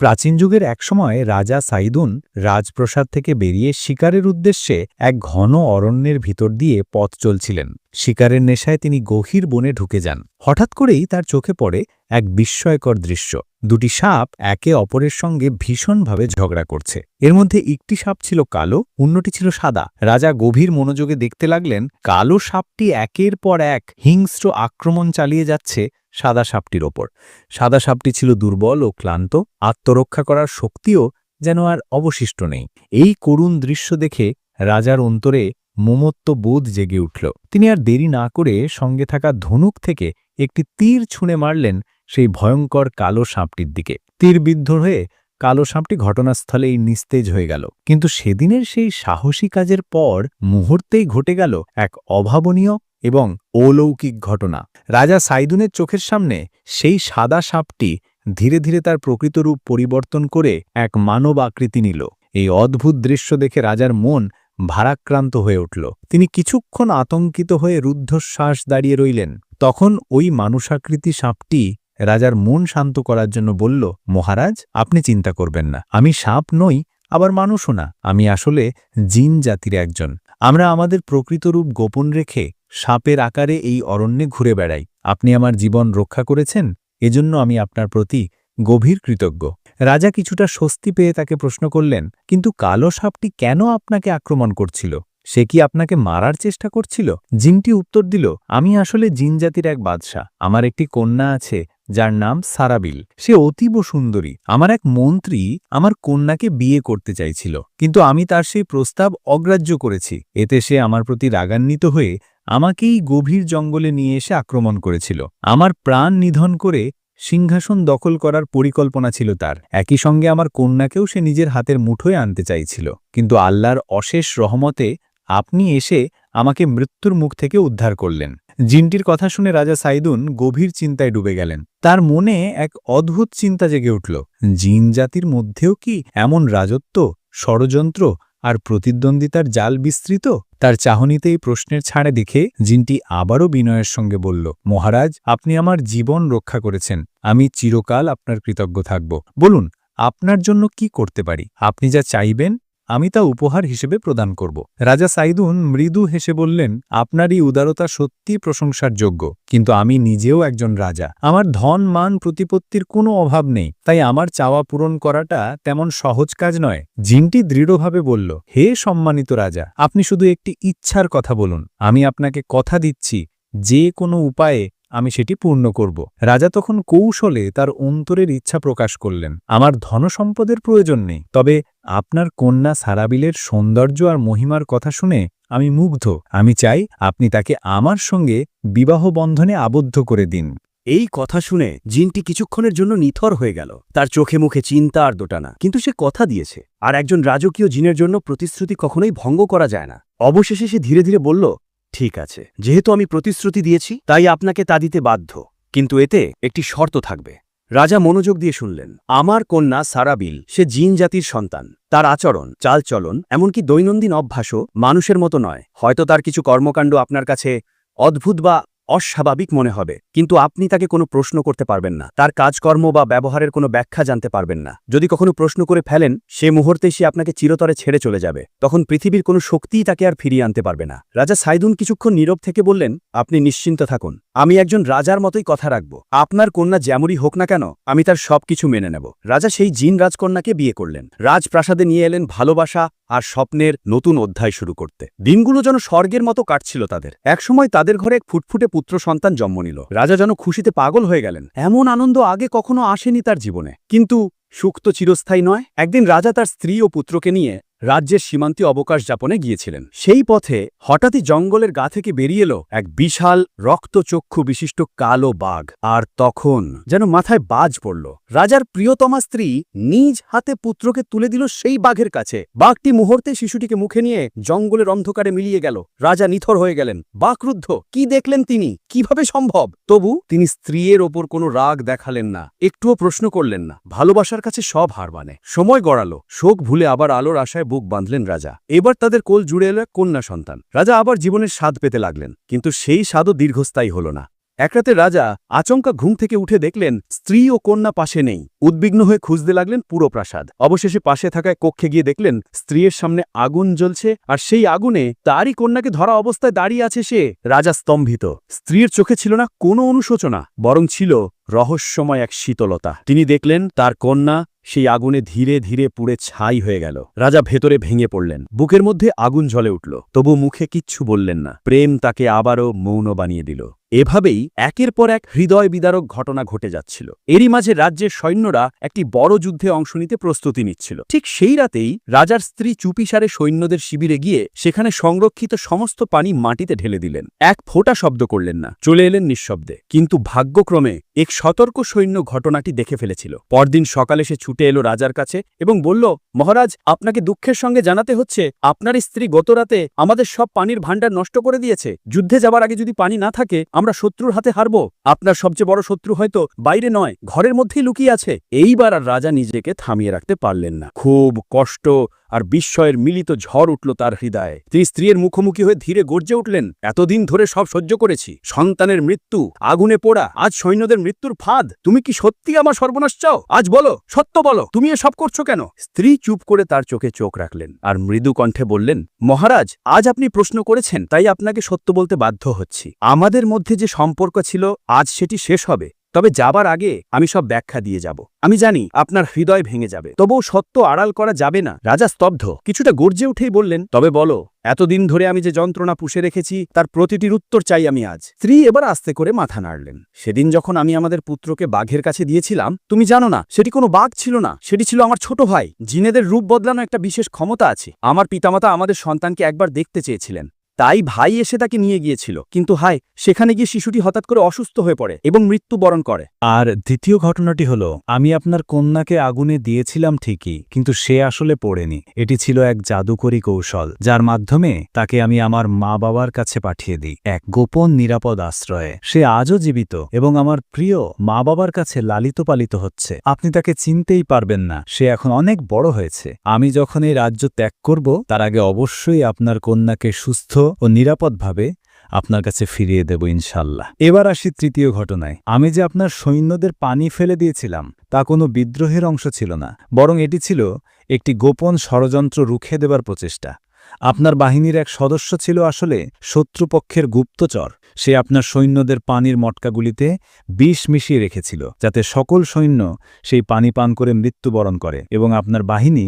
প্রাচীন যুগের একসময় রাজা সাইদুন রাজপ্রসাদ থেকে বেরিয়ে শিকারের উদ্দেশ্যে এক ঘন অরণ্যের ভিতর দিয়ে পথ চলছিলেন। শিকারের নেশায় তিনি গভীর বনে ঢুকে যান। হঠাৎ করেই তার চোখে পড়ে এক বিস্ময়কর দৃশ্য। দুটি সাপ একে অপরের সঙ্গে ভীষণভাবে ঝগড়া করছে। এর মধ্যে একটি সাপ ছিল কালো, অন্যটি ছিল সাদা। রাজা গভীর মনোযোগে দেখতে লাগলেন, কালো সাপটি একের পর এক হিংস্র আক্রমণ চালিয়ে যাচ্ছে সাদা সাপটির ওপর। সাদা সাপটি ছিল দুর্বল ও ক্লান্ত, আত্মরক্ষা করার শক্তিও যেন আর অবশিষ্ট নেই। এই করুণ দৃশ্য দেখে রাজার অন্তরে মমত্ব বোধ জেগে উঠল। তিনি আর দেরি না করে সঙ্গে থাকা ধনুক থেকে একটি তীর ছুঁড়ে মারলেন সেই ভয়ঙ্কর কালো সাপটির দিকে। তীর বিদ্ধ হয়ে কালো সাপটি ঘটনাস্থলেই নিস্তেজ হয়ে গেল। কিন্তু সেদিনের সেই সাহসী কাজের পর মুহূর্তেই ঘটে গেল এক অভাবনীয় এবং অলৌকিক ঘটনা। রাজা সাইদুনের চোখের সামনে সেই সাদা সাপটি ধীরে ধীরে তার প্রকৃত রূপ পরিবর্তন করে এক মানব আকৃতি নিল। এই অদ্ভুত দৃশ্য দেখে রাজার মন ভারাক্রান্ত হয়ে উঠল। তিনি কিছুক্ষণ আতঙ্কিত হয়ে রুদ্ধশ্বাস দাঁড়িয়ে রইলেন। তখন ওই মানুষাকৃতি সাপটি রাজার মন শান্ত করার জন্য বলল, মহারাজ, আপনি চিন্তা করবেন না। আমি সাপ নই, আবার মানুষও না। আমি আসলে জিন জাতির একজন। আমরা আমাদের প্রকৃত রূপ গোপন রেখে সাপের আকারে এই অরণ্যে ঘুরে বেড়াই। আপনি আমার জীবন রক্ষা করেছেন, এজন্য আমি আপনার প্রতি গভীর কৃতজ্ঞ। রাজা কিছুটা স্বস্তি পেয়ে তাকে প্রশ্ন করলেন, কিন্তু কালো সাপটি কেন আপনাকে আক্রমণ করছিল? সে কি আপনাকে মারার চেষ্টা করছিল? জিনটি উত্তর দিল, আমি আসলে জিন জাতির এক বাদশাহ। আমার একটি কন্যা আছে যার নাম সারাবিল। সে অতীব সুন্দরী। আমার এক মন্ত্রী আমার কন্যাকে বিয়ে করতে চাইছিল, কিন্তু আমি তার সেই প্রস্তাব অগ্রাহ্য করেছি। এতে সে আমার প্রতি রাগান্বিত হয়ে আমাকেই গভীর জঙ্গলে নিয়ে এসে আক্রমণ করেছিল। আমার প্রাণ নিধন করে সিংহাসন দখল করার পরিকল্পনা ছিল তার। একই সঙ্গে আমার কন্যাকেও সে নিজের হাতের মুঠোয় আনতে চাইছিল। কিন্তু আল্লাহর অশেষ রহমতে আপনি এসে আমাকে মৃত্যুর মুখ থেকে উদ্ধার করলেন। জিনটির কথা শুনে রাজা সাইদুন গভীর চিন্তায় ডুবে গেলেন। তার মনে এক অদ্ভুত চিন্তা জেগে উঠল, জিন জাতির মধ্যেও কি এমন রাজত্ব, ষড়যন্ত্র আর প্রতিদ্বন্দ্বিতার জাল বিস্তৃত? তার চাহনিতে এই প্রশ্নের ছাড়ে দেখে জিনটি আবারও বিনয়ের সঙ্গে বলল, মহারাজ, আপনি আমার জীবন রক্ষা করেছেন, আমি চিরকাল আপনার কৃতজ্ঞ থাকব। বলুন, আপনার জন্য কি করতে পারি? আপনি যা চাইবেন আমি তা উপহার হিসেবে প্রদান করব। রাজা সাইদুন মৃদু হেসে বললেন আপনার এই উদারতা সত্যি প্রশংসার যোগ্য, কিন্তু আমি নিজেও একজন রাজা। আমার ধন, মান, প্রতিপত্তির কোনো অভাব নেই, তাই আমার চাওয়া পূরণ করাটা তেমন সহজ কাজ নয়। জিনটি দৃঢ়ভাবে বলল, হে সম্মানিত রাজা, আপনি শুধু একটি ইচ্ছার কথা বলুন। আমি আপনাকে কথা দিচ্ছি, যে কোনো উপায়ে আমি সেটি পূর্ণ করব। রাজা তখন কৌশলে তার অন্তরের ইচ্ছা প্রকাশ করলেন। আমার ধনসম্পদের প্রয়োজন নেই, তবে আপনার কন্যা সারাবিলের সৌন্দর্য আর মহিমার কথা শুনে আমি মুগ্ধ। আমি চাই আপনি তাকে আমার সঙ্গে বিবাহ বন্ধনে আবদ্ধ করে দিন। এই কথা শুনে জিনটি কিছুক্ষণের জন্য নিথর হয়ে গেল। তার চোখে মুখে চিন্তা আর দোটানা। কিন্তু সে কথা দিয়েছে। আর একজন রাজকীয় জিনের জন্য প্রতিশ্রুতি কখনোই ভঙ্গ করা যায় না। অবশেষে সে ধীরে ধীরে বলল, ঠিক আছে। যেহেতু আমি প্রতিশ্রুতি দিয়েছি, তাই আপনাকে তা দিতে বাধ্য। কিন্তু এতে একটি শর্ত থাকবে। রাজা মনোযোগ দিয়ে শুনলেন। আমার কন্যা সারাবিল সে জিন জাতির সন্তান। তার আচরণ, চালচলন, এমনকি দৈনন্দিন অভ্যাসও মানুষের মতো নয়। হয়তো তার কিছু কর্মকাণ্ড আপনার কাছে অদ্ভুত বা অস্বাভাবিক মনে হবে, কিন্তু আপনি তাকে কোনো প্রশ্ন করতে পারবেন না। তার কাজকর্ম বা ব্যবহারের কোনো ব্যাখ্যা জানতে পারবেন না। যদি কখনো প্রশ্ন করে ফেলেন, সে মুহূর্তে সে আপনাকে চিরতরে ছেড়ে চলে যাবে। তখন পৃথিবীর কোনো শক্তিই তাকে আর ফিরিয়ে আনতে পারবে না। রাজা সাইদুন কিছুক্ষণ নীরব থেকে বললেন, আপনি নিশ্চিন্ত থাকুন। আমি একজন রাজার মতোই কথা রাখব। আপনার কন্যা যেমনই হোক না কেন, আমি তার সবকিছু মেনে নেব। রাজা সেই জিন রাজকন্যাকে বিয়ে করলেন। রাজপ্রাসাদে নিয়ে এলেন ভালোবাসা আর স্বপ্নের নতুন অধ্যায় শুরু করতে। দিনগুলো যেন স্বর্গের মতো কাটছিল তাদের। একসময় তাদের ঘরে এক ফুটফুটে পুত্র সন্তান জন্ম নিল। রাজা যেন খুশিতে পাগল হয়ে গেলেন। এমন আনন্দ আগে কখনো আসেনি তার জীবনে। কিন্তু সুখ তো চিরস্থায়ী নয়, একদিন রাজা তার স্ত্রী ও পুত্রকে নিয়ে রাজ্যের সীমান্তে অবকাশ যাপনে গিয়েছিলেন। সেই পথে হঠাৎই জঙ্গলের গা থেকে বেরিয়ে এলো এক বিশাল রক্তচক্ষু বিশিষ্ট কালো বাঘ, আর তখন যেন মাথায় বাজ পড়ল। রাজার প্রিয়তমা স্ত্রী নিজ হাতে পুত্রকে তুলে দিল সেই বাঘের কাছে। বাঘটি মুহূর্তে শিশুটিকে মুখে নিয়ে জঙ্গলের অন্ধকারে মিলিয়ে গেল। রাজা নিথর হয়ে গেলেন। বাকরুদ্ধ, কি দেখলেন তিনি? কীভাবে সম্ভব? তবু তিনি স্ত্রীর ওপর কোনো রাগ দেখালেন না, একটুও প্রশ্ন করলেন না। ভালোবাসার কাছে সব হার মানে। সময় গড়ালো, শোক ভুলে আবার আলোর আশায় বুক বাঁধলেন রাজা। এবার তাদের কোল জুড়ে এলো কন্যা সন্তান। রাজা আবার জীবনের স্বাদ পেতে লাগলেন, কিন্তু সেই স্বাদও দীর্ঘস্থায়ী হল না। একরাতে রাজা আচমকা ঘুম থেকে উঠে দেখলেন, স্ত্রী ও কন্যা পাশে নেই। উদ্বিগ্ন হয়ে খুঁজতে লাগলেন পুরো প্রাসাদ অবশেষে পাশে থাকায় কক্ষে গিয়ে দেখলেন, স্ত্রীর সামনে আগুন জ্বলছে, আর সেই আগুনে তারই কন্যাকে ধরা অবস্থায় দাঁড়িয়ে আছে সে রাজা স্তম্ভিত। স্ত্রীর চোখে ছিল না কোনো অনুশোচনা, বরং ছিল রহস্যময় এক শীতলতা। তিনি দেখলেন, তার কন্যা সেই আগুনে ধীরে ধীরে পুড়ে ছাই হয়ে গেল। রাজা ভেতরে ভেঙে পড়লেন। বুকের মধ্যে আগুন জ্বলে উঠল। তবু মুখে কিচ্ছু বললেন না। প্রেম তাকে আবারও মৌন বানিয়ে দিল। এভাবেই একের পর এক হৃদয় বিদারক ঘটনা ঘটে যাচ্ছিল। এরই মাঝে রাজ্যের সৈন্যরা একটি বড় যুদ্ধে অংশ নিতে প্রস্তুতি নিচ্ছিল। ঠিক সেই রাতেই রাজার স্ত্রী চুপিসারে সৈন্যদের শিবিরে গিয়ে সেখানে সংরক্ষিত সমস্ত পানি মাটিতে ঢেলে দিলেন। এক ফোঁটা শব্দ করলেন না, চলে এলেন নিঃশব্দে। কিন্তু ভাগ্যক্রমে এক সতর্ক সৈন্য ঘটনাটি দেখে ফেলেছিল। পরদিন সকালে সে ছুটে এলো রাজার কাছে এবং বলল, মহারাজ, আপনাকে দুঃখের সঙ্গে জানাতে হচ্ছে আপনার স্ত্রী গতরাতে আমাদের সব পানির ভাণ্ডার নষ্ট করে দিয়েছে। যুদ্ধে যাবার আগে যদি পানি না থাকে আমরা শত্রুর হাতে হারব। আপনার সবচেয়ে বড় শত্রু হয়তো বাইরে নয়, ঘরের মধ্যেই লুকিয়ে আছে। এইবার আর রাজা নিজেকে থামিয়ে রাখতে পারলেন না। খুব কষ্ট আর বিস্ময়ের মিলিত ঝড় উঠল তার হৃদয়ে। তিনি স্ত্রীর মুখোমুখি হয়ে ধীরে গর্জে উঠলেন, এতদিন ধরে সব সহ্য করেছি। সন্তানের মৃত্যু, আগুনে পোড়া, আজ সৈন্যদের মৃত্যুর ফাঁদ। তুমি কি সত্যি আমার সর্বনাশ চাও? আজ বলো, সত্য বলো, তুমি এসব করছ কেন? স্ত্রী চুপ করে তার চোখে চোখ রাখলেন আর মৃদু কণ্ঠে বললেন, মহারাজ, আজ আপনি প্রশ্ন করেছেন, তাই আপনাকে সত্য বলতে বাধ্য হচ্ছি। আমাদের মধ্যে যে সম্পর্ক ছিল, আজ সেটি শেষ হবে। তবে যাবার আগে আমি সব ব্যাখ্যা দিয়ে যাব। আমি জানি আপনার হৃদয় ভেঙে যাবে। তবুও সত্য আড়াল করা যাবে না। রাজা স্তব্ধ। কিছুটা গর্জে উঠেই বললেন, তবে বলো, এতদিন ধরে আমি যে যন্ত্রণা পুষে রেখেছি, তার প্রতিটির উত্তর চাই আমি আজ। স্ত্রী এবার আস্তে করে মাথা নাড়লেন। সেদিন যখন আমি আমাদের পুত্রকে বাঘের কাছে দিয়েছিলাম, তুমি জানো না, সেটি কোনো বাঘ ছিল না, সেটি ছিল আমার ছোট ভাই। জিনেদের রূপ বদলানো একটা বিশেষ ক্ষমতা আছে। আমার পিতামাতা আমাদের সন্তানকে একবার দেখতে চেয়েছিলেন। তাই ভাই এসে তাকে নিয়ে গিয়েছিল, কিন্তু হায়, সেখানে গিয়ে শিশুটি হঠাৎ করে অসুস্থ হয়ে পড়ে এবং মৃত্যুবরণ করে। আর দ্বিতীয় ঘটনাটি হল, আমি আপনার কন্যাকে আগুনে দিয়েছিলাম ঠিকই, কিন্তু সে আসলে পড়েনি। এটি ছিল এক জাদুকরী কৌশল, যার মাধ্যমে তাকে আমি আমার মা বাবার কাছে পাঠিয়ে দিই, এক গোপন নিরাপদ আশ্রয়ে। সে আজও জীবিত এবং আমার প্রিয় মা বাবার কাছে লালিত পালিত হচ্ছে। আপনি তাকে চিনতেই পারবেন না, সে এখন অনেক বড় হয়েছে। আমি যখন এই রাজ্য ত্যাগ করব, তার আগে অবশ্যই আপনার কন্যাকে সুস্থ ও নিরাপদভাবে আপনার কাছে ফিরিয়ে দেব ইনশাল্লাহ। এবার আসি তৃতীয় ঘটনায়। আমি যে আপনার সৈন্যদের পানি ফেলে দিয়েছিলাম, তা কোনো বিদ্রোহের অংশ ছিল না, বরং এটি ছিল একটি গোপন ষড়যন্ত্র রুখে দেবার প্রচেষ্টা। আপনার বাহিনীর এক সদস্য ছিল আসলে শত্রুপক্ষের গুপ্তচর। সে আপনার সৈন্যদের পানির মটকাগুলিতে বিষ মিশিয়ে রেখেছিল, যাতে সকল সৈন্য সেই পানি পান করে মৃত্যুবরণ করে এবং আপনার বাহিনী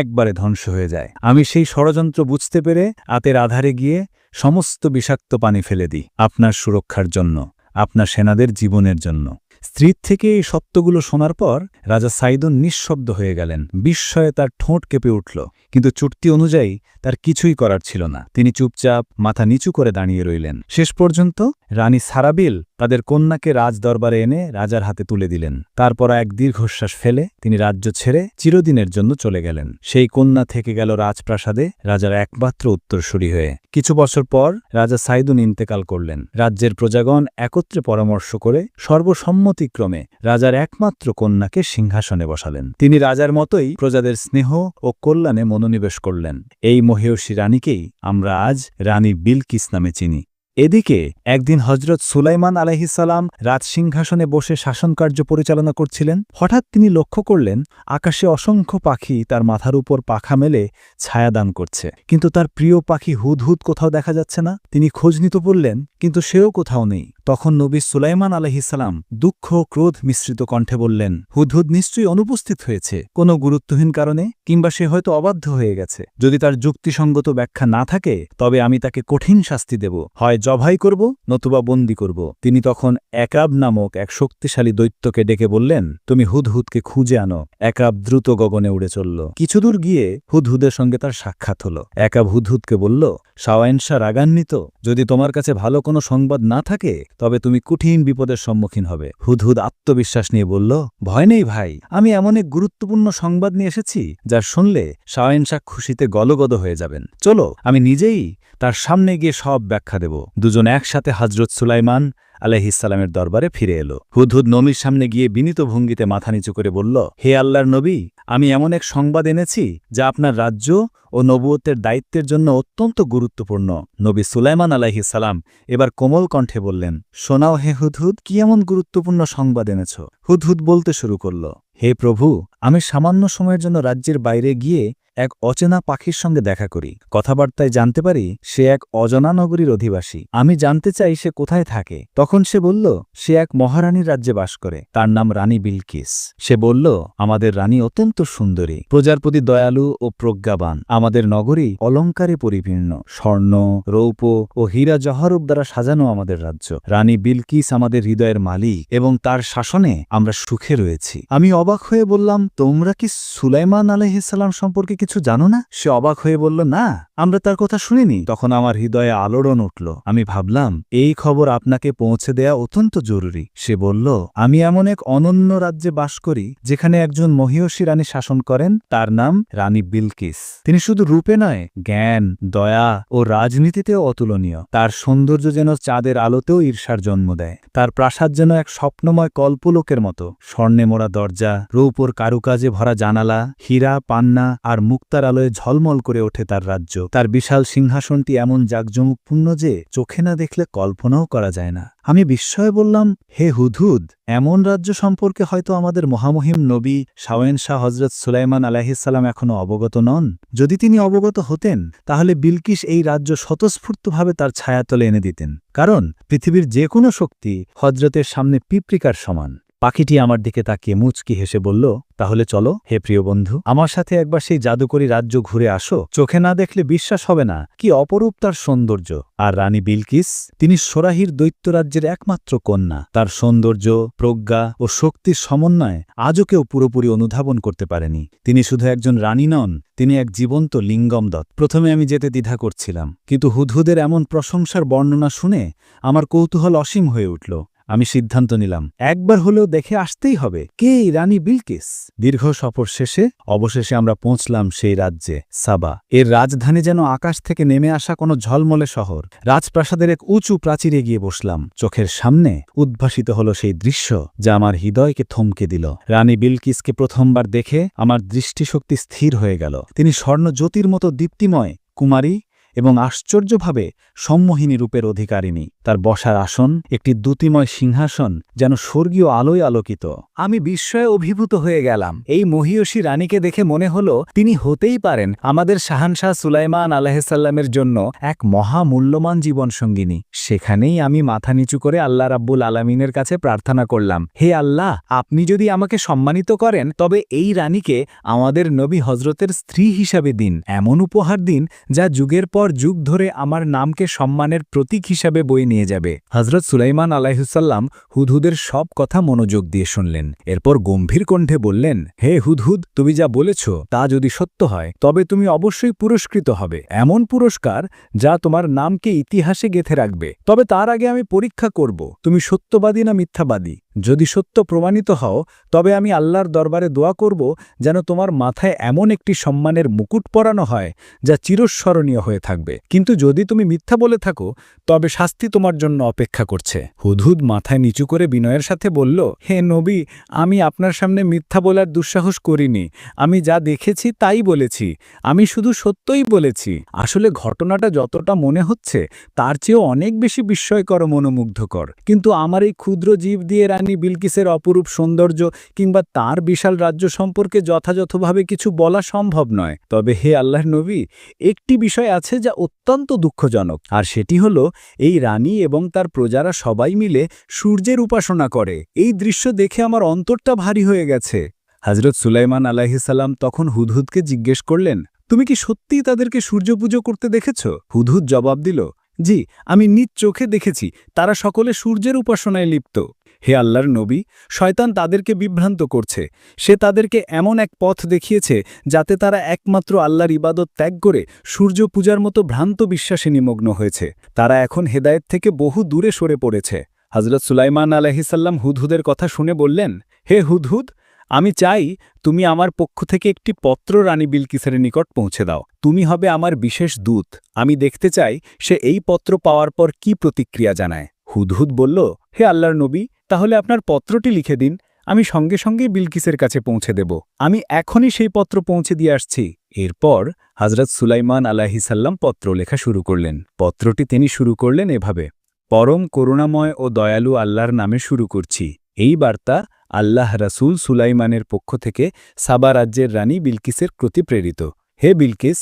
একবারে ধ্বংস হয়ে যায়। আমি সেই ষড়যন্ত্র বুঝতে পেরে আতের আধারে গিয়ে সমস্ত বিষাক্ত পানি ফেলে দিই, আপনার সুরক্ষার জন্য, আপনার সেনাদের জীবনের জন্য। স্ত্রীর থেকে এই সত্যগুলো শোনার পর রাজা সাইদুন নিঃশব্দ হয়ে গেলেন, বিস্ময়ে তার ঠোঁট কেঁপে উঠল। কিন্তু চুক্তি অনুযায়ী তার কিছুই করার ছিল না। তিনি চুপচাপ মাথা নিচু করে দাঁড়িয়ে রইলেন। শেষ পর্যন্ত রানী সারাবিল তাদের কন্যাকে রাজদরবারে এনে রাজার হাতে তুলে দিলেন। তারপর এক দীর্ঘশ্বাস ফেলে তিনি রাজ্য ছেড়ে চিরদিনের জন্য চলে গেলেন। সেই কন্যা থেকে গেল রাজপ্রাসাদে রাজার একমাত্র উত্তরসূরি হয়ে। কিছু বছর পর রাজা সাইদুন ইন্তেকাল করলেন। রাজ্যের প্রজাগণ একত্রে পরামর্শ করে সর্বসম্মতিক্রমে রাজার একমাত্র কন্যাকে সিংহাসনে বসালেন। তিনি রাজার মতোই প্রজাদের স্নেহ ও কল্যাণে মনোনিবেশ করলেন। এই মহেয়সী রানীকেই আমরা আজ রানী বিলকিস নামে চিনি। এদিকে, একদিন হজরত সুলাইমান আলাইহিসাল্লাম রাজসিংহাসনে বসে শাসনকার্য পরিচালনা করছিলেন। হঠাৎ তিনি লক্ষ্য করলেন, আকাশে অসংখ্য পাখি তার মাথার উপর পাখা মেলে ছায়াদান করছে। কিন্তু তার প্রিয় পাখি হুদহুদ কোথাও দেখা যাচ্ছে না। তিনি খোঁজ নিতে বললেন, কিন্তু সেও কোথাও নেই। তখন নবী সুলাইমান আলহিসাল্লাম দুঃখ ক্রোধ মিশ্রিত কণ্ঠে বললেন, হুদহুদ নিশ্চয়ই অনুপস্থিত হয়েছে। কোনো গুরুত্বহীন কারণে? কিংবা সে হয়তো অবাধ্য হয়ে গেছে। যদি তার যুক্তিসঙ্গত ব্যাখ্যা না থাকে, তবে আমি তাকে কঠিন শাস্তি দেব। হয় জবাই করব নতুবা বন্দি করব। তিনি তখন একাব নামক এক শক্তিশালী দৈত্যকে ডেকে বললেন, তুমি হুদহুদকে খুঁজে আনো। একাব দ্রুত গগনে উড়ে চলল। কিছুদূর গিয়ে হুদহুদের সঙ্গে তার সাক্ষাৎ হল। একাব হুদহুদকে বলল শাওয়াইনশা রাগান্বিত? যদি তোমার কাছে ভালো কোনো সংবাদ না থাকে, তবে তুমি কঠিন বিপদের সম্মুখীন হবে। হুদহুদ আত্মবিশ্বাস নিয়ে বলল, ভয় নেই ভাই, আমি এমন এক গুরুত্বপূর্ণ সংবাদ নিয়ে এসেছি, যা শুনলে শাওয়াইনশা খুশিতে গলগদ হয়ে যাবেন। চলো, আমি নিজেই তার সামনে গিয়ে সব ব্যাখ্যা দেব। দুজন একসাথে হজরত সুলাইমান আলহিসাল্লামের দরবারে ফিরে এলো। হুদহুদ নবীর সামনে গিয়ে বিনীত ভঙ্গিতে মাথা নিচু করে বলল, হে আল্লাহর নবী, আমি এমন এক সংবাদ এনেছি যা আপনার রাজ্য ও নবুয়তের দায়িত্বের জন্য অত্যন্ত গুরুত্বপূর্ণ। নবী সুলাইমান সালাম এবার কোমল কণ্ঠে বললেন, শোনাও হে হুদহুদ, কি এমন গুরুত্বপূর্ণ সংবাদ এনেছ? হুদহুদ বলতে শুরু করল হে প্রভু, আমি সামান্য সময়ের জন্য রাজ্যের বাইরে গিয়ে এক অচেনা পাখির সঙ্গে দেখা করি। কথাবার্তায় জানতে পারি, সে এক অজনা নগরীর অধিবাসী। আমি জানতে চাই সে কোথায় থাকে। তখন সে বলল, সে এক মহারানীর রাজ্যে বাস করে। তার নাম রানী বিলকিস। সে বলল, আমাদের রানী অত্যন্ত সুন্দরী প্রজার প্রতি দয়ালু ও প্রজ্ঞাবান। আমাদের নগরী অলঙ্কারে পরিপূর্ণ। স্বর্ণ রৌপ ও হীরা জহরব দ্বারা সাজানো আমাদের রাজ্য। রানী বিলকিস আমাদের হৃদয়ের মালিক এবং তার শাসনে আমরা সুখে রয়েছি। আমি অবাক হয়ে বললাম, তোমরা কি সুলাইমান আলহিসাল্লাম সম্পর্কে কিছু জানো না? সে অবাক হয়ে বলল, না। আমরা তার কথা শুনিনি। তখন আমার হৃদয়ে আলোড়ন উঠল। আমি ভাবলাম, এই খবর আপনাকে পৌঁছে দেয়া অত্যন্ত জরুরি। সে বলল, আমি এমন এক অনন্য রাজ্যে বাস করি, যেখানে একজন মহিয়সী রানী শাসন করেন। তার নাম রানী বিলকিস। তিনি শুধু রূপে নয়, জ্ঞান, দয়া ও রাজনীতিতেও অতুলনীয়। তার সৌন্দর্য যেন চাঁদের আলোতেও ঈর্ষার জন্ম দেয়। তার প্রাসাদ যেন এক স্বপ্নময় কল্পলোকের মতো। স্বর্ণে মোড়া দরজা রৌপর কারুকাজে ভরা জানালা, হীরা, পান্না আর মুক্তার আলোয় ঝলমল করে ওঠে তার রাজ্য। তার বিশাল সিংহাসনটি এমন জাকজমকপূর্ণ যে চোখে না দেখলে কল্পনাও করা যায় না। আমি বিস্ময়ে বললাম, হে হুদহুদ, এমন রাজ্য সম্পর্কে হয়তো আমাদের মহামহিম নবী শাওয়েন শাহ হজরত সুলাইমান আলাহিসাল্লাম এখনও অবগত নন। যদি তিনি অবগত হতেন, তাহলে বিলকিস এই রাজ্য স্বতঃস্ফূর্তভাবে তার ছায়াতলে এনে দিতেন। কারণ, পৃথিবীর যে কোনো শক্তি হজরতের সামনে পিপরিকার সমান। পাখিটি আমার দিকে তাকিয়ে মুচকি হেসে বলল, তাহলে চলো, হে প্রিয় বন্ধু, আমার সাথে একবার সেই জাদুকরী রাজ্য ঘুরে আসো। চোখে না দেখলে বিশ্বাস হবে না, কি অপরূপ তার সৌন্দর্য। আর রানী বিলকিস, তিনি সোরাহির দৈত্যরাজ্যের একমাত্র কন্যা। তার সৌন্দর্য, প্রজ্ঞা ও শক্তির সমন্বয় আজও কেউ পুরোপুরি অনুধাবন করতে পারেনি। তিনি শুধু একজন রানী নন, তিনি এক জীবন্ত লিঙ্গম দত্ত প্রথমে আমি যেতে দ্বিধা করছিলাম, কিন্তু হুদহুদের এমন প্রশংসার বর্ণনা শুনে আমার কৌতূহল অসীম হয়ে উঠল। আমি সিদ্ধান্ত নিলাম। একবার হলেও দেখে আসতেই হবে। কে রানী বিলকিস? দীর্ঘ সফর শেষে অবশেষে আমরা পৌঁছলাম সেই রাজ্যে, সাবা। এর রাজধানী যেন আকাশ থেকে নেমে আসা কোনো ঝলমলে শহর। রাজপ্রাসাদের এক উঁচু প্রাচীরে গিয়ে বসলাম। চোখের সামনে উদ্ভাসিত হলো সেই দৃশ্য যা আমার হৃদয়কে থমকে দিল। রানী বিলকিসকে প্রথমবার দেখে আমার দৃষ্টিশক্তি স্থির হয়ে গেল। তিনি স্বর্ণ জ্যোতির মতো দীপ্তিময় কুমারী এবং আশ্চর্যভাবে সম্মোহিনী রূপের অধিকারিণী। তার বসার আসন একটি দ্যুতিময় সিংহাসন যেন স্বর্গীয় আলোয় আলোকিত। আমি বিস্ময়ে অভিভূত হয়ে গেলাম। এই মহিয়সী রানীকে দেখে মনে হল তিনি হতেই পারেন আমাদের শাহানশাহ সুলাইমান আলাহিসাল্লামের জন্য এক মহামূল্যবান জীবনসঙ্গিনী। সেখানেই আমি মাথা নিচু করে আল্লাহ রাব্বুল আলামিনের কাছে প্রার্থনা করলাম, হে আল্লাহ, আপনি যদি আমাকে সম্মানিত করেন, তবে এই রানীকে আমাদের নবী হজরতের স্ত্রী হিসাবে দিন। এমন উপহার দিন যা যুগের পর যুগ ধরে আমার নামকে সম্মানের প্রতীক হিসাবে বয়ে নিয়ে যাবে। হজরত সুলাইমান আলাইহুসাল্লাম হুদহুদের সব কথা মনোযোগ দিয়ে শুনলেন। এরপর গম্ভীর কণ্ঠে বললেন, হে হুদহুদ, তুমি যা বলেছ তা যদি সত্য হয়, তবে তুমি অবশ্যই পুরস্কৃত হবে। এমন পুরস্কার যা তোমার নামকে ইতিহাসে গেথে রাখবে। তবে তার আগে আমি পরীক্ষা করব। তুমি সত্যবাদী না মিথ্যাবাদী? যদি সত্য প্রমাণিত হও, তবে আমি আল্লাহর দরবারে দোয়া করব যেন তোমার মাথায় এমন একটি সম্মানের মুকুট পরানো হয়, যা চিরস্মরণীয় হয়ে থাকবে। কিন্তু যদি তুমি মিথ্যা বলে থাকো, তবে শাস্তি তোমার জন্য অপেক্ষা করছে। হুদহুদ মাথায় নিচু করে বিনয়ের সাথে বলল, হে নবী, আমি আপনার সামনে মিথ্যা বলার দুঃসাহস করিনি। আমি যা দেখেছি তাই বলেছি। আমি শুধু সত্যই বলেছি। আসলে ঘটনাটা যতটা মনে হচ্ছে, তার চেয়েও অনেক বেশি বিস্ময়কর মনোমুগ্ধকর। কিন্তু আমার এই ক্ষুদ্র জীব দিয়ে রানী বিলকিসের অপরূপ সৌন্দর্য কিংবা তার বিশাল রাজ্য সম্পর্কে যথাযথভাবে কিছু বলা সম্ভব নয়। তবে হে আল্লাহ নবী, একটি বিষয় আছে যা অত্যন্ত দুঃখজনক, আর সেটি হল এই রানী এবং তার প্রজারা সবাই মিলে সূর্যের উপাসনা করে। এই দৃশ্য দেখে আমার অন্তরটা ভারী হয়ে গেছে। হজরত সুলাইমান আলাহিসাল্লাম তখন হুদহুদকে জিজ্ঞেস করলেন, তুমি কি সত্যিই তাদেরকে সূর্য পুজো করতে দেখেছ? হুদহুদ জবাব দিল, জি, আমি নিজ চোখে দেখেছি। তারা সকলে সূর্যের উপাসনায় লিপ্ত। হে আল্লাহর নবী, শয়তান তাদেরকে বিভ্রান্ত করছে। সে তাদেরকে এমন এক পথ দেখিয়েছে যাতে তারা একমাত্র আল্লাহর ইবাদত ত্যাগ করে সূর্য পূজার মতো ভ্রান্ত বিশ্বাসে নিমগ্ন হয়েছে। তারা এখন হেদায়েত থেকে বহু দূরে সরে পড়েছে। হজরত সুলাইমান আলহিসাল্লাম হুদহুদের কথা শুনে বললেন, হে হুদহুদ, আমি চাই তুমি আমার পক্ষ থেকে একটি পত্র রানী বিলকিসের নিকট পৌঁছে দাও। তুমি হবে আমার বিশেষ দূত। আমি দেখতে চাই সে এই পত্র পাওয়ার পর কি প্রতিক্রিয়া জানায়। হুদহুদ বলল, হে আল্লাহর নবী তাহলে আপনার পত্রটি লিখে দিন, আমি সঙ্গে সঙ্গে বিলকিসের কাছে পৌঁছে দেব। আমি এখনই সেই পত্র পৌঁছে দিয়ে আসছি। এরপর হজরত সুলাইমান আলাহিসাল্লাম পত্র লেখা শুরু করলেন। পত্রটি তিনি শুরু করলেন এভাবে, পরম করুণাময় ও দয়ালু আল্লাহর নামে শুরু করছি। এই বার্তা আল্লাহ রাসূল সুলাইমানের পক্ষ থেকে সাবা রাজ্যের রানী বিলকিসের প্রতি প্রেরিত। হে বিলকিস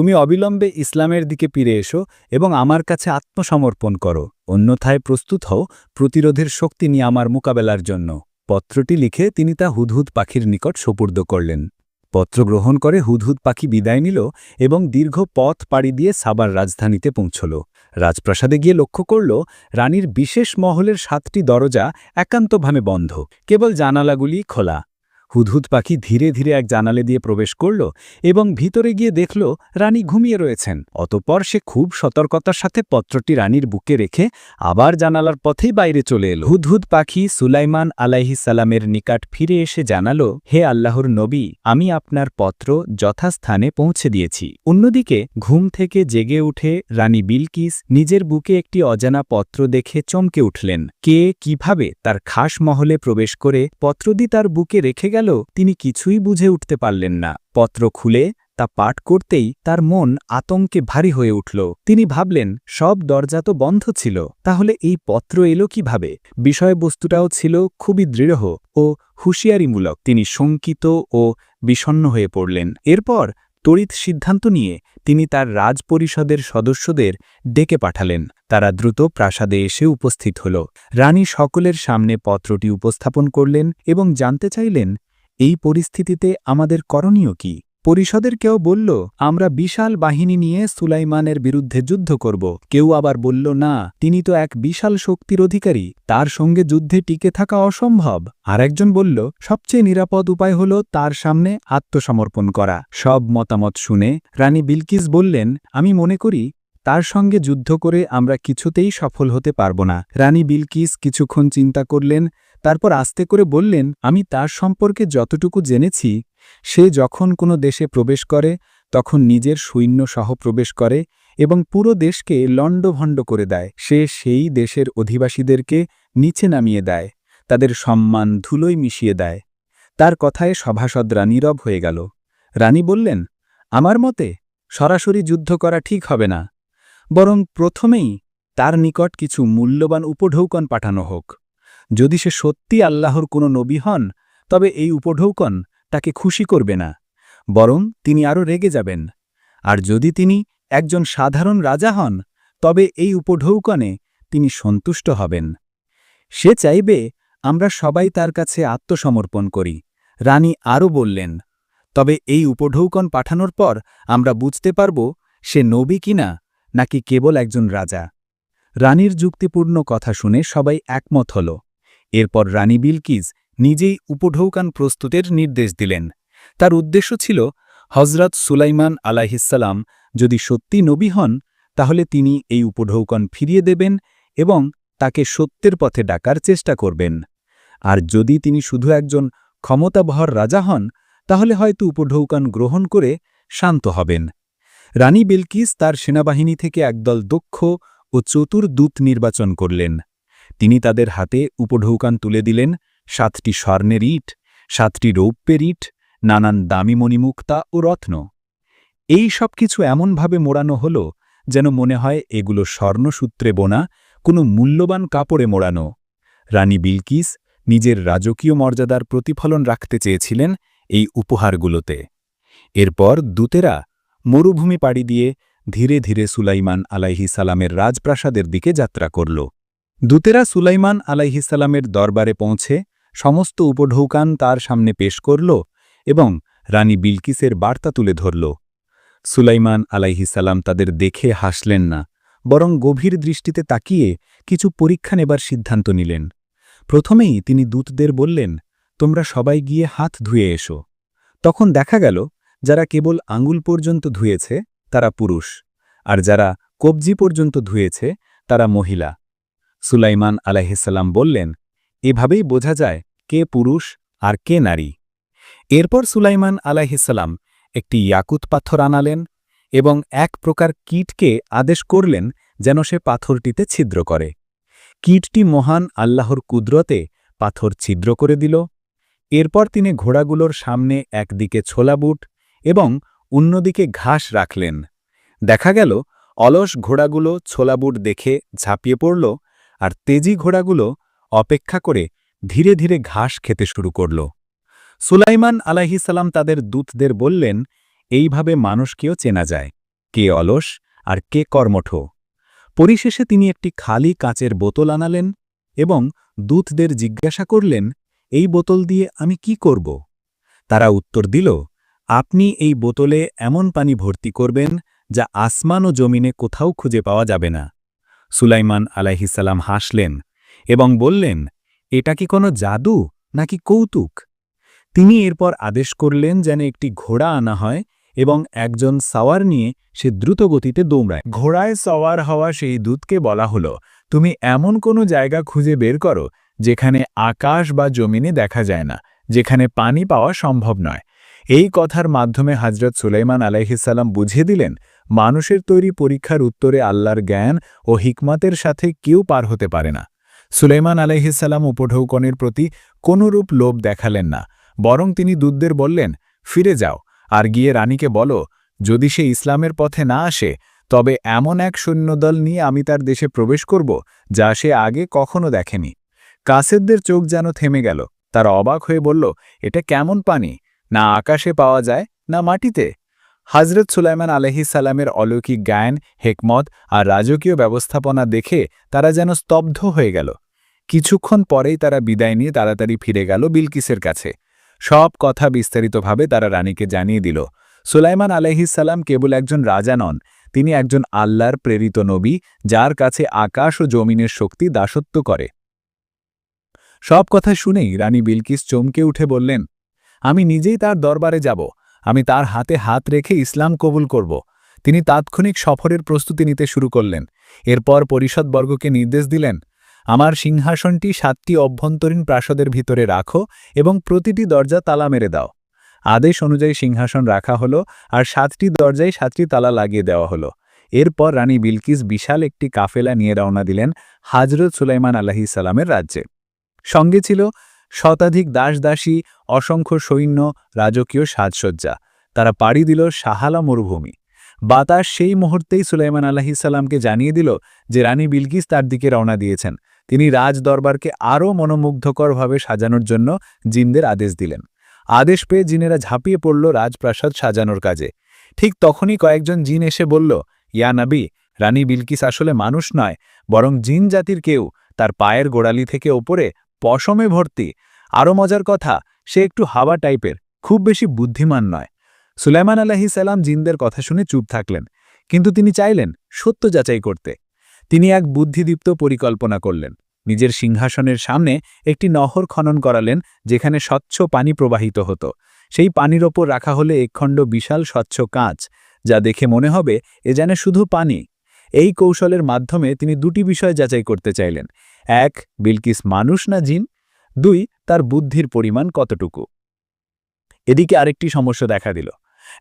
তুমি অবিলম্বে ইসলামের দিকে ফিরে এসো এবং আমার কাছে আত্মসমর্পণ করো। অন্যথায় প্রস্তুত হও প্রতিরোধের শক্তি নিয়ে আমার মোকাবেলার জন্য। পত্রটি লিখে তিনি তা হুদহুদ পাখির নিকট সোপর্দ করলেন। পত্র গ্রহণ করে হুদহুদ পাখি বিদায় নিল এবং দীর্ঘ পথ পাড়ি দিয়ে সাবার রাজধানীতে পৌঁছল। রাজপ্রাসাদে গিয়ে লক্ষ্য করল, রানীর বিশেষ মহলের সাতটি দরজা একান্তভাবে বন্ধ। কেবল জানালাগুলি খোলা। হুদহুদ পাখি ধীরে ধীরে এক জানালে দিয়ে প্রবেশ করল এবং ভিতরে গিয়ে দেখল রানী ঘুমিয়ে রয়েছেন। অতপর সে খুব সতর্কতার সাথে পত্রটি রানীর বুকে রেখে আবার জানালার পথেই বাইরে চলে এল। হুদহুদ পাখি সুলাইমান আলাইহিসালামের নিকাট ফিরে এসে জানালো, হে আল্লাহর নবী, আমি আপনার পত্র যথাস্থানে পৌঁছে দিয়েছি। অন্যদিকে ঘুম থেকে জেগে উঠে রানী বিলকিস নিজের বুকে একটি অজানা পত্র দেখে চমকে উঠলেন। কে কীভাবে তার খাস মহলে প্রবেশ করে পত্রদি তার বুকে রেখে গেল তিনি কিছুই বুঝে উঠতে পারলেন না। পত্র খুলে, তা পাঠ করতেই তার মন আতঙ্কে ভারী হয়ে উঠল। তিনি ভাবলেন, সব দরজা তো বন্ধ ছিল, তাহলে এই পত্র এলো কীভাবে? বিষয়বস্তুটাও ছিল খুবই দৃঢ় ও হুঁশিয়ারিমূলক। তিনি শঙ্কিত ও বিষণ্ণ হয়ে পড়লেন। এরপর তড়িৎ সিদ্ধান্ত নিয়ে তিনি তার রাজপরিষদের সদস্যদের ডেকে পাঠালেন। তারা দ্রুত প্রাসাদে এসে উপস্থিত হল। রানী সকলের সামনে পত্রটি উপস্থাপন করলেন এবং জানতে চাইলেন এই পরিস্থিতিতে আমাদের করণীয় কি? পরিষদের কেউ বলল, আমরা বিশাল বাহিনী নিয়ে সুলাইমানের বিরুদ্ধে যুদ্ধ করব। কেউ আবার বলল, না, তিনি তো এক বিশাল শক্তির অধিকারী, তার সঙ্গে যুদ্ধে টিকে থাকা অসম্ভব। আর একজন বলল, সবচেয়ে নিরাপদ উপায় হল তার সামনে আত্মসমর্পণ করা। সব মতামত শুনে রানী বিলকিস বললেন, আমি মনে করি, তার সঙ্গে যুদ্ধ করে আমরা কিছুতেই সফল হতে পারব না। রানী বিলকিস কিছুক্ষণ চিন্তা করলেন তারপর আস্তে করে বললেন, আমি তার সম্পর্কে যতটুকু জেনেছি, সে যখন কোনো দেশে প্রবেশ করে, তখন নিজের সৈন্য সহ প্রবেশ করে এবং পুরো দেশকে লণ্ডভণ্ড করে দেয়। সে সেই দেশের অধিবাসীদেরকে নিচে নামিয়ে দেয়, তাদের সম্মান ধুলোয় মিশিয়ে দেয়। তার কথায় সভাসদরা নীরব হয়ে গেল। রানী বললেন, আমার মতে, সরাসরি যুদ্ধ করা ঠিক হবে না। বরং প্রথমেই তার নিকট কিছু মূল্যবান উপঢৌকন পাঠানো হোক। যদি সে সত্যি আল্লাহর কোনো নবী হন, তবে এই উপঢৌকন তাকে খুশি করবে না, বরং তিনি আরও রেগে যাবেন। আর যদি তিনি একজন সাধারণ রাজা হন, তবে এই উপঢৌকনে তিনি সন্তুষ্ট হবেন। সে চাইবে, আমরা সবাই তার কাছে আত্মসমর্পণ করি। রানী আরও বললেন, তবে এই উপঢৌকন পাঠানোর পর আমরা বুঝতে পারব সে নবী কিনা, নাকি কেবল একজন রাজা। রানীর যুক্তিপূর্ণ কথা শুনে সবাই একমত হল। এরপর রানী বিলকিজ নিজেই উপঢৌকান প্রস্তুতের নির্দেশ দিলেন। তার উদ্দেশ্য ছিল হজরত সুলাইমান আলাহিসাল্লাম যদি সত্যি নবী হন, তাহলে তিনি এই উপঢৌকন ফিরিয়ে দেবেন এবং তাকে সত্যের পথে ডাকার চেষ্টা করবেন। আর যদি তিনি শুধু একজন ক্ষমতাবহর রাজা হন, তাহলে হয়তো উপঢৌকন গ্রহণ করে শান্ত হবেন। রানী বিলকিস তার সেনাবাহিনী থেকে একদল দক্ষ ও চতুর দূত নির্বাচন করলেন। তিনি তাদের হাতে উপঢৌকান তুলে দিলেন, সাতটি স্বর্ণের ইট, সাতটি রৌপ্যের ইট, নানান দামি মণিমুক্তা ও রত্ন। এই সব কিছু এমনভাবে মোড়ানো হল যেন মনে হয় এগুলো স্বর্ণসূত্রে বোনা, কোনো মূল্যবান কাপড়ে মোড়ানো। রানী বিলকিস নিজের রাজকীয় মর্যাদার প্রতিফলন রাখতে চেয়েছিলেন এই উপহারগুলোতে। এরপর দূতেরা মরুভূমি পাড়ি দিয়ে ধীরে ধীরে সুলাইমান আলাইহি সালামের রাজপ্রাসাদের দিকে যাত্রা করল। দূতেরা সুলাইমান আলাইহি সালামের দরবারে পৌঁছে সমস্ত উপঢৌকান তার সামনে পেশ করল এবং রানী বিলকিসের বার্তা তুলে ধরল। সুলাইমান আলাইহিসাল্লাম তাদের দেখে হাসলেন না, বরং গভীর দৃষ্টিতে তাকিয়ে কিছু পরীক্ষা নেবার সিদ্ধান্ত নিলেন। প্রথমেই তিনি দূতদের বললেন, তোমরা সবাই গিয়ে হাত ধুয়ে এসো। তখন দেখা গেল, যারা কেবল আঙ্গুল পর্যন্ত ধুয়েছে তারা পুরুষ, আর যারা কবজি পর্যন্ত ধুয়েছে তারা মহিলা। সুলাইমান আলাইহিসাল্লাম বললেন, এভাবেই বোঝা যায় কে পুরুষ আর কে নারী। এরপর সুলাইমান আলাইহিসাল্লাম একটি ইয়াকুত পাথর আনালেন এবং এক প্রকার কীটকে আদেশ করলেন যেন সে পাথরটিতে ছিদ্র করে। কীটটি মহান আল্লাহর কুদরতে পাথর ছিদ্র করে দিল। এরপর তিনি ঘোড়াগুলোর সামনে একদিকে ছোলা বুট এবং অন্যদিকে ঘাস রাখলেন। দেখা গেল, অলস ঘোড়াগুলো ছোলা বুট দেখে ঝাঁপিয়ে পড়ল আর তেজি ঘোড়াগুলো অপেক্ষা করে ধীরে ধীরে ঘাস খেতে শুরু করল। সুলাইমান আলাহিসাল্লাম তাদের দূতদের বললেন, এইভাবে মানুষকেও চেনা যায়, কে অলস আর কে কর্মঠ। পরিশেষে তিনি একটি খালি কাঁচের বোতল আনালেন এবং দূতদের জিজ্ঞাসা করলেন, এই বোতল দিয়ে আমি কি করব? তারা উত্তর দিল, আপনি এই বোতলে এমন পানি ভর্তি করবেন যা আসমান ও জমিনে কোথাও খুঁজে পাওয়া যাবে না। সুলাইমান আলাইহিসাল্লাম হাসলেন এবং বললেন, এটা কি কোনো জাদু নাকি কৌতুক? তিনি এরপর আদেশ করলেন যেন একটি ঘোড়া আনা হয় এবং একজন সাওয়ার নিয়ে সে দ্রুত গতিতে দৌড়ায়। ঘোড়ায় সওয়ার হওয়া সেই দূতকে বলা হলো, তুমি এমন কোনো জায়গা খুঁজে বের করো যেখানে আকাশ বা জমিনে দেখা যায় না, যেখানে পানি পাওয়া সম্ভব নয়। এই কথার মাধ্যমে হজরত সুলাইমান আলাইহিসাল্লাম বুঝিয়ে দিলেন মানুষের তৈরি পরীক্ষার উত্তরে আল্লাহর জ্ঞান ও হিকমাতের সাথে কেউ পার হতে পারে না। সুলাইমান আলাইহিসাল্লাম উপঢৌকনের প্রতি কোনরূপ লোভ দেখালেন না, বরং তিনি দুধদের বললেন, ফিরে যাও, আর গিয়ে রানীকে বলো, যদি সে ইসলামের পথে না আসে, তবে এমন এক সৈন্যদল নিয়ে আমি তার দেশে প্রবেশ করব, যা সে আগে কখনো দেখেনি। কাসেদদের চোখ যেন থেমে গেল, তারা অবাক হয়ে বলল, এটা কেমন পানি? না আকাশে পাওয়া যায়, না মাটিতে? হজরত সুলাইমান আলহিসাল্লামের অলৌকিক জ্ঞান হেকমত আর রাজকীয় ব্যবস্থাপনা দেখে তারা যেন স্তব্ধ হয়ে গেল। কিছুক্ষণ পরেই তারা বিদায় নিয়ে তাড়াতাড়ি ফিরে গেল বিলকিসের কাছে। সব কথা বিস্তারিতভাবে তারা রানীকে জানিয়ে দিল। সুলাইমান আলহিসাল্লাম কেবল একজন রাজা নন, তিনি একজন আল্লাহর প্রেরিত নবী, যার কাছে আকাশ ও জমিনের শক্তি দাসত্ব করে। সব কথা শুনেই রানী বিলকিস চমকে উঠে বললেন, আমি নিজেই তার দরবারে যাব আমি তার হাতে হাত রেখে ইসলাম কবুল করব। তিনি তাৎক্ষণিক সফরের প্রস্তুতি নিতে শুরু করলেন। এরপর পরিষদবর্গকে নির্দেশ দিলেন, আমার সিংহাসনটি সাতটি অভ্যন্তরীণ প্রাসাদের ভিতরে রাখো এবং প্রতিটি দরজা তালা মেরে দাও। আদেশ অনুযায়ী সিংহাসন রাখা হলো আর সাতটি দরজায় সাতটি তালা লাগিয়ে দেওয়া হলো। এরপর রানী বিলকিস বিশাল একটি কাফেলা নিয়ে রওনা দিলেন হাজরত সুলাইমান আলাহি সালামের রাজ্যে। সঙ্গে ছিল শতাধিক দাসদাসী, অসংখ্য সৈন্য, রাজকীয় সাজসজ্জা। তারা পাড়ি দিল সাহালা মরুভূমি। বাতাস সেই মুহূর্তেই সুলাইমান আলাহিসাল্লামকে জানিয়ে দিল যে রানী বিলকিস তার দিকে রওনা দিয়েছেন। তিনি রাজ দরবারকে আরও মনোমুগ্ধকরভাবে সাজানোর জন্য জিনদের আদেশ দিলেন। আদেশ পেয়ে জিনেরা ঝাঁপিয়ে পড়ল রাজপ্রাসাদ সাজানোর কাজে। ঠিক তখনই কয়েকজন জিন এসে বলল, ইয়া নাবি, রানী বিলকিস আসলে মানুষ নয়, বরং জিন জাতির কেউ। তার পায়ের গোড়ালি থেকে ওপরে পশমে ভর্তি। আরও মজার কথা, সে একটু হাওয়া টাইপের, খুব বেশি বুদ্ধিমান নয়। সুলাইমান আলাহি সালাম জিনদের কথা শুনে চুপ থাকলেন, কিন্তু তিনি চাইলেন সত্য যাচাই করতে। তিনি এক বুদ্ধিদীপ্ত পরিকল্পনা করলেন, নিজের সিংহাসনের সামনে একটি নহর খনন করালেন, যেখানে স্বচ্ছ পানি প্রবাহিত হতো। সেই পানির ওপর রাখা হলে একখণ্ড বিশাল স্বচ্ছ কাঁচ, যা দেখে মনে হবে এ যেন শুধু পানি। এই কৌশলের মাধ্যমে তিনি দুটি বিষয় যাচাই করতে চাইলেন এক, বিলকিস মানুষ না জিন? দুই, তার বুদ্ধির পরিমাণ কতটুকু? এদিকে আরেকটি সমস্যা দেখা দিল।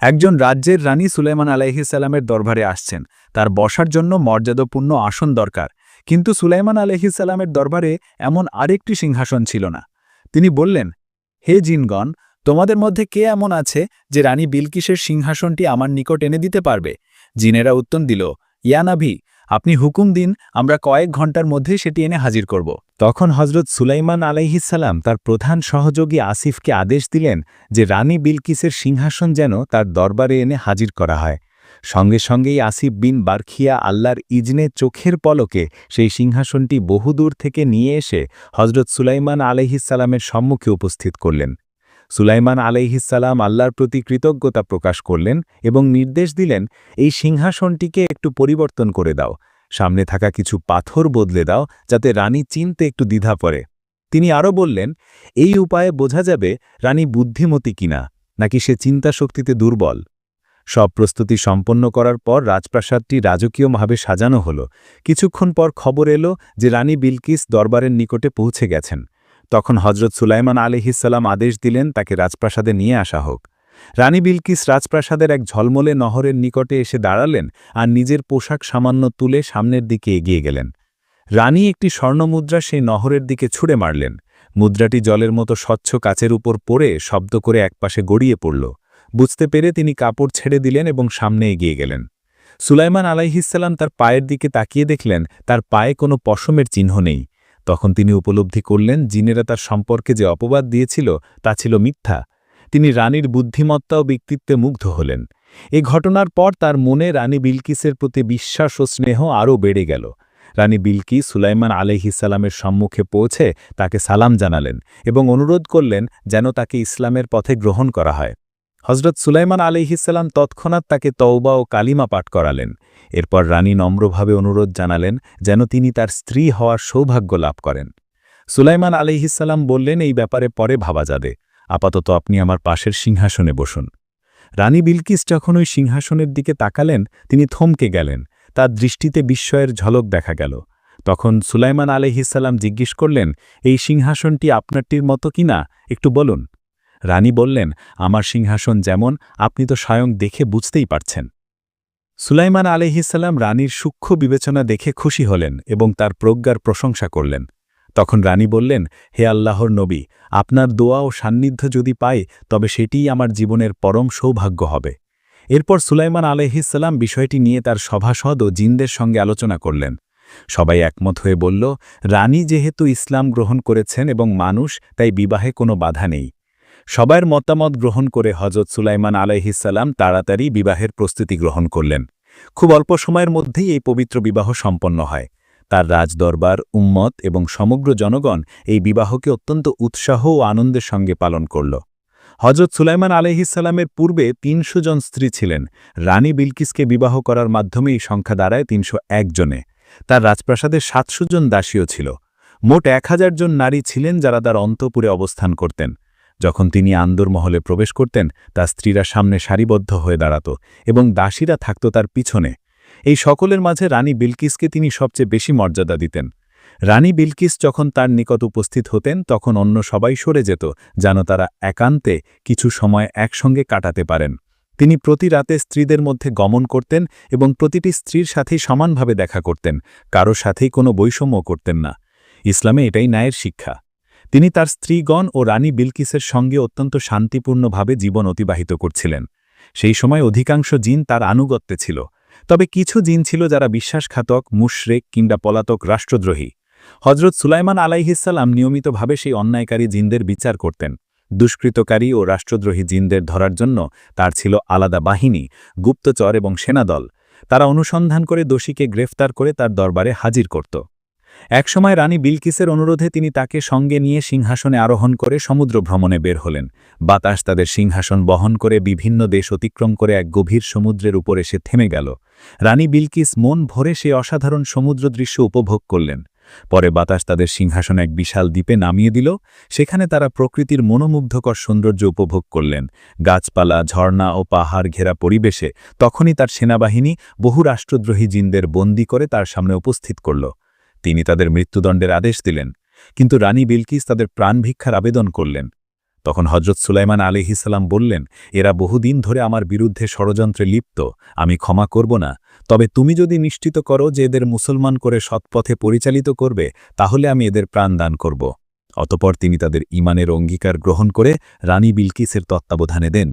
একজন রাজ্যের রানী সুলাইমান আলাইহিসাল্লামের দরবারে আসছেন। তার বসার জন্য মর্যাদাপূর্ণ আসন দরকার। কিন্তু সুলাইমান আলহিসাল্লামের দরবারে এমন আরেকটি সিংহাসন ছিল না। তিনি বললেন, হে জিনগণ, তোমাদের মধ্যে কে এমন আছে যে রানী বিলকিসের সিংহাসনটি আমার নিকট এনে দিতে পারবে? জিনেরা উত্তর দিল ইয়ানাভি আপনি হুকুম দিন, আমরা কয়েক ঘণ্টার মধ্যে সেটি এনে হাজির করব। তখন হজরত সুলাইমান আলাইহিসাল্লাম তার প্রধান সহযোগী আসিফকে আদেশ দিলেন যে রানী বিলকিসের সিংহাসন যেন তার দরবারে এনে হাজির করা হয়। সঙ্গে সঙ্গেই আসিফ বিন বারখিয়া আল্লাহর ইজনে চোখের পলকে সেই সিংহাসনটি বহুদূর থেকে নিয়ে এসে হজরত সুলাইমান আলহিসাল্লামের সম্মুখে উপস্থিত করলেন। সুলাইমান আলহিসাল্লাম আল্লাহর প্রতি কৃতজ্ঞতা প্রকাশ করলেন এবং নির্দেশ দিলেন, এই সিংহাসনটিকে একটু পরিবর্তন করে দাও, সামনে থাকা কিছু পাথর বদলে দাও, যাতে রানী চিনতে একটু দ্বিধা পড়ে। তিনি আরও বললেন, এই উপায়ে বোঝা যাবে রানী বুদ্ধিমতী কিনা, নাকি সে চিন্তা শক্তিতে দুর্বল? সব প্রস্তুতি সম্পন্ন করার পর রাজপ্রাসাদটি রাজকীয়ভাবে সাজানো হল। কিছুক্ষণ পর খবর এলো যে রানী বিলকিস দরবারের নিকটে পৌঁছে গেছেন। তখন হজরত সুলাইমান আলিহিসাল্লাম আদেশ দিলেন তাকে রাজপ্রাসাদে নিয়ে আসা হোক। রানী বিলকিস রাজপ্রাসাদের এক ঝলমলে নহরের নিকটে এসে দাঁড়ালেন আর নিজের পোশাক সামান্য তুলে সামনের দিকে এগিয়ে গেলেন। রানী একটি স্বর্ণমুদ্রা সেই নহরের দিকে ছুড়ে মারলেন। মুদ্রাটি জলের মতো স্বচ্ছ কাচের উপর পড়ে শব্দ করে একপাশে গড়িয়ে পড়ল। বুঝতে পেরে তিনি কাপড় ছেড়ে দিলেন এবং সামনে এগিয়ে গেলেন। সুলাইমান আলাইহিসাল্লাম তার পায়ের দিকে তাকিয়ে দেখলেন, তার পায়ে কোনো পশমের চিহ্ন নেই। তখন তিনি উপলব্ধি করলেন, জিনেরা তার সম্পর্কে যে অপবাদ দিয়েছিল তা ছিল মিথ্যা। তিনি রানীর বুদ্ধিমত্তা ও ব্যক্তিত্বে মুগ্ধ হলেন। এ ঘটনার পর তার মনে রানী বিলকিসের প্রতি বিশ্বাস ও স্নেহ আরও বেড়ে গেল। রানী বিলকিস সুলাইমান আলহিসাল্লামের সম্মুখে পৌঁছে তাকে সালাম জানালেন এবং অনুরোধ করলেন যেন তাকে ইসলামের পথে গ্রহণ করা হয়। হজরত সুলাইমান আলহিসাল্লাম তৎক্ষণাৎ তাকে তওবা ও কালিমা পাঠ করালেন। এরপর রানী নম্রভাবে অনুরোধ জানালেন যেন তিনি তার স্ত্রী হওয়ার সৌভাগ্য লাভ করেন। সুলাইমান আলহিসাল্লাম বললেন, এই ব্যাপারে পরে ভাবা যাবে। আপাতত আপনি আমার পাশের সিংহাসনে বসুন। রানী বিলকিস যখন ওই সিংহাসনের দিকে তাকালেন, তিনি থমকে গেলেন। তার দৃষ্টিতে বিস্ময়ের ঝলক দেখা গেল। তখন সুলাইমান আলহিসাল্লাম জিজ্ঞেস করলেন, এই সিংহাসনটি আপনারটির মতো কিনা? একটু বলুন। রানী বললেন, আমার সিংহাসন যেমন, আপনি তো স্বয়ং দেখে বুঝতেই পারছেন। সুলাইমান আলহিসাল্লাম রানীর সূক্ষ্ম বিবেচনা দেখে খুশি হলেন এবং তার প্রজ্ঞার প্রশংসা করলেন। তখন রানী বললেন, হে আল্লাহর নবী, আপনার দোয়া ও সান্নিধ্য যদি পাই, তবে সেটিই আমার জীবনের পরম সৌভাগ্য হবে। এরপর সুলাইমান আলহিসাল্লাম বিষয়টি নিয়ে তার সভাসদ ও জিনদের সঙ্গে আলোচনা করলেন। সবাই একমত হয়ে বলল, রানী যেহেতু ইসলাম গ্রহণ করেছেন এবং মানুষ, তাই বিবাহে কোনো বাধা নেই। সবার মতামত গ্রহণ করে হজরত সুলাইমান আলাইহিসাল্লাম তাড়াতাড়ি বিবাহের প্রস্তুতি গ্রহণ করলেন। খুব অল্প সময়ের মধ্যেই এই পবিত্র বিবাহ সম্পন্ন হয়। তার রাজদরবার, উম্মত এবং সমগ্র জনগণ এই বিবাহকে অত্যন্ত উৎসাহ ও আনন্দের সঙ্গে পালন করল। হজরত সুলাইমান আলহিসাল্লামের পূর্বে তিনশো জন স্ত্রী ছিলেন। রানী বিলকিসকে বিবাহ করার মাধ্যমে এই সংখ্যা দাঁড়ায় তিনশো এক জনে। তার রাজপ্রাসাদে সাতশো জন দাসীও ছিল। মোট এক হাজার জন নারী ছিলেন যারা তার অন্তপুরে অবস্থান করতেন। যখন তিনি আন্দরমহলে প্রবেশ করতেন, তার স্ত্রীরা সামনে সারিবদ্ধ হয়ে দাঁড়াত এবং দাসীরা থাকত তার পিছনে। এই সকলের মাঝে রানী বিলকিসকে তিনি সবচেয়ে বেশি মর্যাদা দিতেন। রানী বিলকিস যখন তার নিকট উপস্থিত হতেন, তখন অন্য সবাই সরে যেত, যেন তারা একান্তে কিছু সময় একসঙ্গে কাটাতে পারেন। তিনি প্রতি রাতে স্ত্রীদের মধ্যে গমন করতেন এবং প্রতিটি স্ত্রীর সাথেই সমানভাবে দেখা করতেন, কারও সাথেই কোনো বৈষম্য করতেন না। ইসলামে এটাই ন্যায়ের শিক্ষা। তিনি তার স্ত্রীগণ ও রানী বিলকিসের সঙ্গে অত্যন্ত শান্তিপূর্ণভাবে জীবন অতিবাহিত করছিলেন। সেই সময় অধিকাংশ জিন তার আনুগত্যে ছিল। তবে কিছু জিন ছিল যারা বিশ্বাসঘাতক, মুশরেক কিংবা পলাতক রাষ্ট্রদ্রোহী। হজরত সুলাইমান আলাইহিসাল্লাম নিয়মিতভাবে সেই অন্যায়কারী জিনদের বিচার করতেন। দুষ্কৃতকারী ও রাষ্ট্রদ্রোহী জিনদের ধরার জন্য তার ছিল আলাদা বাহিনী, গুপ্তচর এবং সেনাদল। তারা অনুসন্ধান করে দোষীকে গ্রেফতার করে তার দরবারে হাজির করত। একসময় রানী বিলকিসের অনুরোধে তিনি তাকে সঙ্গে নিয়ে সিংহাসনে আরোহণ করে সমুদ্র ভ্রমণে বের হলেন। বাতাস তাদের সিংহাসন বহন করে বিভিন্ন দেশ অতিক্রম করে এক গভীর সমুদ্রের উপর এসে থেমে গেল। রানী বিলকিস মন ভরে সে অসাধারণ সমুদ্র দৃশ্য উপভোগ করলেন। পরে বাতাস তাদের সিংহাসন এক বিশাল দ্বীপে নামিয়ে দিল। সেখানে তারা প্রকৃতির মনোমুগ্ধকর সৌন্দর্য উপভোগ করলেন। গাছপালা, ঝর্ণা ও পাহাড় ঘেরা পরিবেশে তখনই তার সেনাবাহিনী বহু রাষ্ট্রদ্রোহী জিনদের বন্দি করে তার সামনে উপস্থিত করল। তিনি তাদের মৃত্যুদণ্ডের আদেশ দিলেন, কিন্তু রানী বিলকিস তাদের প্রাণ ভিক্ষার আবেদন করলেন। তখন হজরত সুলাইমান আলিহিসাল্লাম বললেন, এরা বহুদিন ধরে আমার বিরুদ্ধে ষড়যন্ত্রে লিপ্ত, আমি ক্ষমা করব না। তবে তুমি যদি নিশ্চিত করো যে এদের মুসলমান করে সৎপথে পরিচালিত করবে, তাহলে আমি এদের প্রাণ দান করব। অতপর তিনি তাদের ইমানের অঙ্গীকার গ্রহণ করে রানী বিলকিসের তত্ত্বাবধানে দেন।